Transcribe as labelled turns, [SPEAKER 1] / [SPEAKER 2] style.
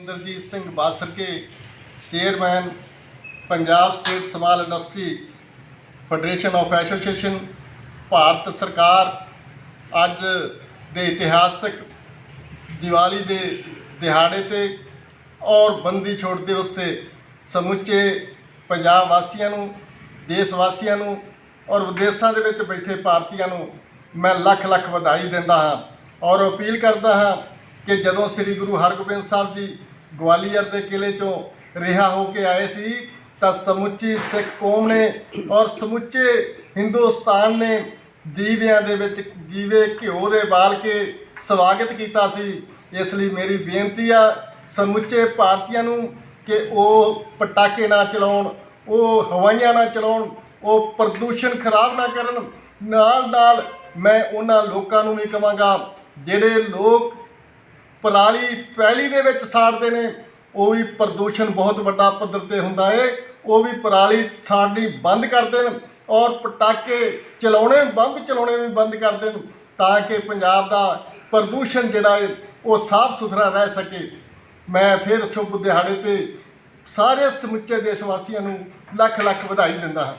[SPEAKER 1] Inderjit Singh Basarke chairman, Punjab state small industry federation of association, Bharat ਸਰਕਾਰ ਅੱਜ ਦੇ ਇਤਿਹਾਸਕ ਦੀਵਾਲੀ ਦੇ ਦਿਹਾੜੇ ਤੇ ਔਰ ਬੰਦੀ ਛੋੜ ਦਿਵਸ ਤੇ ਸਮੁੱਚੇ ਪੰਜਾਬ ਵਾਸੀਆਂ ਨੂੰ, ਦੇਸ਼ ਵਾਸੀਆਂ ਨੂੰ ਔਰ ਵਿਦੇਸ਼ਾਂ ਦੇ ਵਿੱਚ ਬੈਠੇ ਭਾਰਤੀਆਂ ਨੂੰ ਮੈਂ ਲੱਖ ਲੱਖ ਵਧਾਈ ਦਿੰਦਾ ਹਾਂ ਔਰ ਅਪੀਲ ਕਰਦਾ ਹਾਂ ਕਿ ਜਦੋਂ ਸ੍ਰੀ ਗੁਰੂ ਹਰਗੋਬਿੰਦ ਸਾਹਿਬ ਜੀ ਗਵਾਲੀਅਰ ਦੇ ਕਿਲੇ ਚੋਂ ਰਿਹਾ ਹੋ ਕੇ ਆਏ ਸੀ ਤਾਂ ਸਮੁੱਚੀ ਸਿੱਖ ਕੌਮ ਨੇ ਔਰ ਸਮੁੱਚੇ ਹਿੰਦੁਸਤਾਨ ਨੇ ਦੀਵਿਆਂ ਦੇ ਵਿੱਚ ਦੀਵੇ ਘਿਓ ਦੇ ਬਾਲ ਕੇ ਸਵਾਗਤ ਕੀਤਾ ਸੀ ਇਸ ਲਈ ਮੇਰੀ ਬੇਨਤੀ ਆ ਸਮੁੱਚੇ ਭਾਰਤੀਆਂ ਨੂੰ ਕਿ ਉਹ ਪਟਾਕੇ ਨਾ ਚਲਾਉਣ ਉਹ ਹਵਾਈਆਂ ਨਾ ਚਲਾਉਣ ਉਹ ਪ੍ਰਦੂਸ਼ਣ ਖਰਾਬ ਨਾ ਕਰਨ ਨਾਲ ਨਾਲ ਮੈਂ ਉਹਨਾਂ ਲੋਕਾਂ ਨੂੰ ਵੀ ਕਹਾਂਗਾ ਜਿਹੜੇ ਲੋਕ ਪਰਾਲੀ ਪੈਲੀ ਦੇ ਵਿੱਚ ਸਾੜਦੇ ਨੇ, ਉਹ ਵੀ ਪ੍ਰਦੂਸ਼ਣ ਬਹੁਤ ਵੱਡਾ ਪੱਧਰ ਤੇ ਹੁੰਦਾ ਏ। ਉਹ ਵੀ ਪਰਾਲੀ ਸਾੜਨੀ ਬੰਦ ਕਰ ਦੇਣ ਔਰ ਪਟਾਕੇ ਚਲਾਉਣੇ, ਬੰਬ ਚਲਾਉਣੇ ਵੀ ਬੰਦ ਕਰ ਦੇਣ ਤਾਂ ਕਿ ਪੰਜਾਬ ਦਾ ਪ੍ਰਦੂਸ਼ਣ ਜਿਹੜਾ ਏ, ਉਹ ਸਾਫ਼ ਸੁਥਰਾ ਰਹਿ ਸਕੇ। ਮੈਂ ਫਿਰ ਸ਼ੁਭ ਦਿਹਾੜੇ ਤੇ ਸਾਰੇ ਸਮੁੱਚੇ ਦੇਸ਼ ਵਾਸੀਆਂ ਨੂੰ ਲੱਖ ਲੱਖ ਵਧਾਈ ਦਿੰਦਾ ਹਾਂ।